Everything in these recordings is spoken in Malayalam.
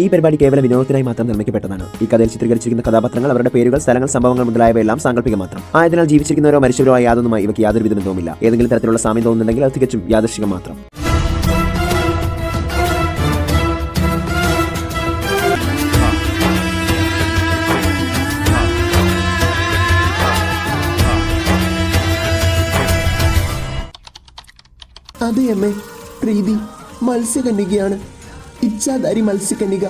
ഈ പരിപാടി കേവലം വിനോദത്തിനായി മാത്രം നിർമ്മിക്കപ്പെട്ടതാണ്. ഈ കഥയിൽ ചിത്രീകരിച്ചിരിക്കുന്ന കഥാപാത്രങ്ങൾ അവരുടെ പേരുകൾ സ്ഥലങ്ങൾ സംഭവങ്ങൾ മുതലായവയെല്ലാം സാങ്കല്പിക മാത്രം. ആയതിനാൽ ജീവിച്ചിരിക്കുന്നവരോ മരിച്ചവരോ യാതൊന്നുമായി ഇവയ്ക്ക് യാതൊരു വിധ ബന്ധവുമില്ല. ഏതെങ്കിലും തരത്തിലുള്ള സാമ്യം തോന്നുന്നുണ്ടെങ്കിൽ അത് തികച്ചും യാദർശികം മാത്രം. അതെ അമ്മേ. പ്രീതി മത്സ്യകന്യകയാണ്. ഇച്ഛാധാരി മത്സ്യകന്യക.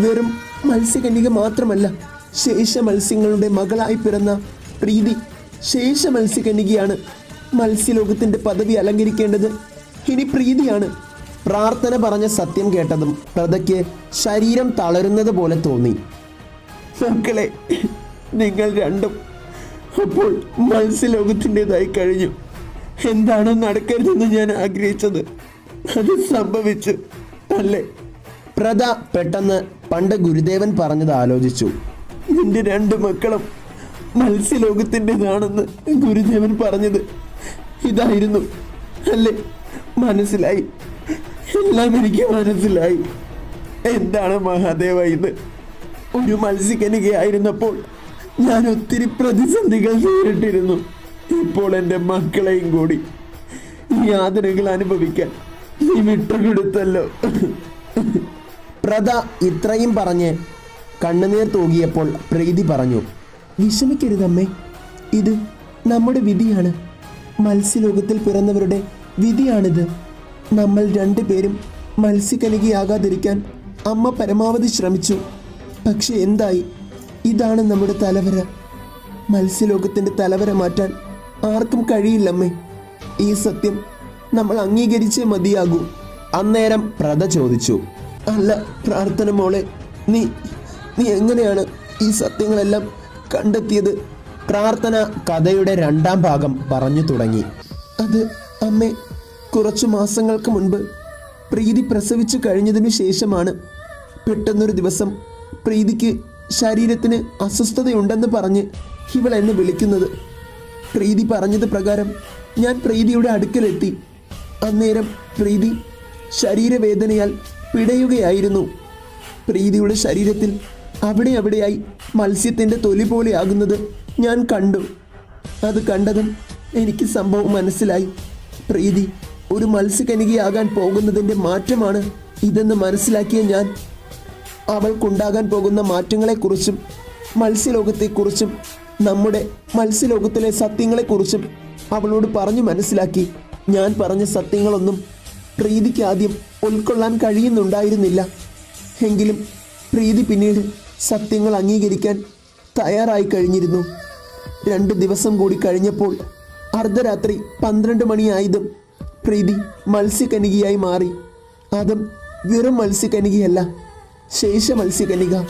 വെറും മത്സ്യകന്യക മാത്രമല്ല ശേഷ മത്സ്യങ്ങളുടെ മകളായി പിറന്ന പ്രീതി ശേഷ മത്സ്യകന്യകയാണ് മത്സ്യലോകത്തിന്റെ പദവി അലങ്കരിക്കേണ്ടത്. ഇനി പ്രീതിയാണ്. പ്രാർത്ഥന പറഞ്ഞ സത്യം കേട്ടതും പ്രതയ്ക്ക് ശരീരം തളരുന്നത് പോലെ തോന്നി. മക്കളെ നിങ്ങൾ രണ്ടും അപ്പോൾ മത്സ്യലോകത്തിന്റെതായി കഴിഞ്ഞു. എന്താണ് നടക്കരുതെന്ന് ഞാൻ ആഗ്രഹിച്ചത്? അത് സംഭവിച്ചു അല്ലേ? പ്രത പെട്ടെന്ന് പണ്ട് ഗുരുദേവൻ പറഞ്ഞത് ആലോചിച്ചു. നിന്റെ രണ്ട് മക്കളും മത്സ്യലോകത്തിന്റെതാണെന്ന് ഗുരുദേവൻ പറഞ്ഞത് ഇതായിരുന്നു. അല്ലേ? മനസ്സിലായി. എല്ലാം എനിക്ക് മനസ്സിലായി. എന്താണ് മഹാദേവ ഇത് ഒരു മത്സ്യകനികയായിരുന്നപ്പോൾ ഞാൻ ഒത്തിരി പ്രതിസന്ധികൾ നേരിട്ടിരുന്നു. ഇപ്പോൾ എന്റെ മക്കളെയും കൂടി യാതനകൾ അനുഭവിക്കാൻ വിട്ടുകൊടുത്തല്ലോ പ്രത ഇത്രയും പറഞ്ഞ് കണ്ണുനീർ തൂകിയപ്പോൾ പ്രീതി പറഞ്ഞു വിഷമിക്കരുതമ്മേ ഇത് നമ്മുടെ വിധിയാണ്. മത്സ്യലോകത്തിൽ പിറന്നവരുടെ വിധിയാണിത്. നമ്മൾ രണ്ടുപേരും മത്സ്യകനികയാകാതിരിക്കാൻ അമ്മ പരമാവധി ശ്രമിച്ചു. പക്ഷെ എന്തായി? ഇതാണ് നമ്മുടെ തലവര. മത്സ്യലോകത്തിന്റെ തലവര മാറ്റാൻ ആർക്കും കഴിയില്ലമ്മേ. ഈ സത്യം നമ്മൾ അംഗീകരിച്ചേ മതിയാകൂ. അന്നേരം പ്രഥ ചോദിച്ചു അല്ല പ്രാർത്ഥന മോളെ നീ നീ എങ്ങനെയാണ് ഈ സത്യങ്ങളെല്ലാം കണ്ടെത്തിയത്? പ്രാർത്ഥന കഥയുടെ രണ്ടാം ഭാഗം പറഞ്ഞു തുടങ്ങി. അത് അമ്മേ കുറച്ചു മാസങ്ങൾക്ക് മുൻപ് പ്രീതി പ്രസവിച്ചു കഴിഞ്ഞതിനു ശേഷമാണ്. പെട്ടെന്നൊരു ദിവസം പ്രീതിക്ക് ശരീരത്തിന് അസ്വസ്ഥതയുണ്ടെന്ന് പറഞ്ഞ് ഇവൾ എന്നെ വിളിക്കുന്നത്. പ്രീതി പറഞ്ഞത് പ്രകാരം ഞാൻ പ്രീതിയുടെ അടുക്കലെത്തി. അന്നേരം പ്രീതി ശരീരവേദനയാൽ പിടയുകയായിരുന്നു. പ്രീതിയുടെ ശരീരത്തിൽ അവിടെ അവിടെയായി മത്സ്യത്തിന്റെ തൊലി പോലെയാകുന്നത് ഞാൻ കണ്ടു. അത് കണ്ടതും എനിക്ക് സംഭവം മനസ്സിലായി. പ്രീതി ഒരു മത്സ്യകനികയാകാൻ പോകുന്നതിന്റെ മാറ്റമാണ് ഇതെന്ന് മനസ്സിലാക്കിയ ഞാൻ. അവൾക്കുണ്ടാകാൻ പോകുന്ന മാറ്റങ്ങളെക്കുറിച്ചും മത്സ്യലോകത്തെക്കുറിച്ചും നമ്മുടെ മത്സ്യലോകത്തിലെ സത്യങ്ങളെക്കുറിച്ചും അവളോട് പറഞ്ഞു മനസ്സിലാക്കി. ഞാൻ പറഞ്ഞ സത്യങ്ങളൊന്നും പ്രീതിക്ക് ആദ്യം ഉൾക്കൊള്ളാൻ കഴിയുന്നുണ്ടായിരുന്നില്ല. എങ്കിലും പ്രീതി പിന്നീട് സത്യങ്ങൾ അംഗീകരിക്കാൻ തയ്യാറായി കഴിഞ്ഞിരുന്നു. രണ്ട് ദിവസം കൂടി കഴിഞ്ഞപ്പോൾ അർദ്ധരാത്രി പന്ത്രണ്ട് മണിയായതും പ്രീതി മത്സ്യകനികയായി മാറി. അതും വെറും മത്സ്യകനികയല്ല ശേഷ മത്സ്യകനിക.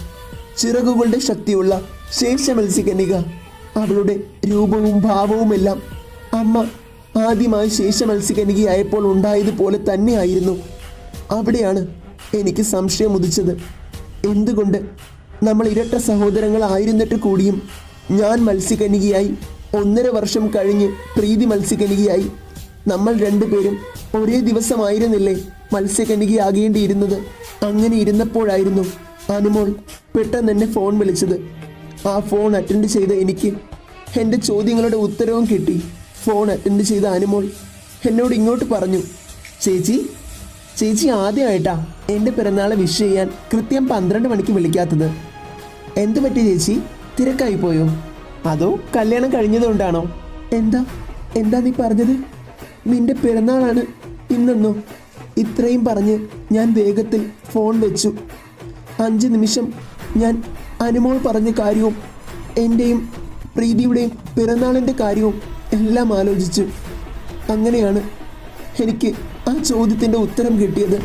ചിറകുകളുടെ ശക്തിയുള്ള ശേഷ മത്സ്യകനിക. അവളുടെ രൂപവും ഭാവവുമെല്ലാം അമ്മ ആദ്യമായി ശേഷ മത്സ്യകനികയായപ്പോൾ ഉണ്ടായതുപോലെ തന്നെയായിരുന്നു. അവിടെയാണ് എനിക്ക് സംശയം ഉദിച്ചത്. എന്തുകൊണ്ട് നമ്മൾ ഇരട്ട സഹോദരങ്ങളായിരുന്നിട്ട് കൂടിയും ഞാൻ മത്സ്യകനികയായി ഒന്നര വർഷം കഴിഞ്ഞ് പ്രീതി മത്സ്യകനികയായി നമ്മൾ രണ്ടുപേരും ഒരേ ദിവസമായിരുന്നില്ലേ മത്സ്യകനികയാകേണ്ടിയിരുന്നത് അങ്ങനെ ഇരുന്നപ്പോഴായിരുന്നു അനുമോൾ പെട്ടെന്ന് എന്നെ ഫോൺ വിളിച്ചത്. ആ ഫോൺ അറ്റൻഡ് ചെയ്ത എനിക്ക് എന്റെ ചോദ്യങ്ങളുടെ ഉത്തരവും കിട്ടി. ഫോൺ അറ്റൻഡ് ചെയ്ത അനുമോൾ എന്നോട് ഇങ്ങോട്ട് പറഞ്ഞു. ചേച്ചി ചേച്ചി ആദ്യമായിട്ടാ എന്റെ പിറന്നാളെ വിഷ് ചെയ്യാൻ കൃത്യം പന്ത്രണ്ട് മണിക്ക് വിളിക്കാത്തത്. എന്തു പറ്റി ചേച്ചി? തിരക്കായി പോയോ? അതോ കല്യാണം കഴിഞ്ഞതുകൊണ്ടാണോ? എന്താ? എന്താ നീ പറഞ്ഞത്? നിന്റെ പിറന്നാളാണ് ഇന്നെന്നോ? ഇത്രയും പറഞ്ഞ് ഞാൻ വേഗത്തിൽ ഫോൺ വെച്ചു. അഞ്ച് നിമിഷം ഞാൻ അനുമോൾ പറഞ്ഞ കാര്യവും എന്റെയും പ്രീതിയുടെയും പിറന്നാളിന്റെ കാര്യവും എല്ലാം ആലോചിച്ചു അങ്ങനെയാണ് എനിക്ക് ആ ചോദ്യത്തിന്റെ ഉത്തരം കിട്ടിയത്.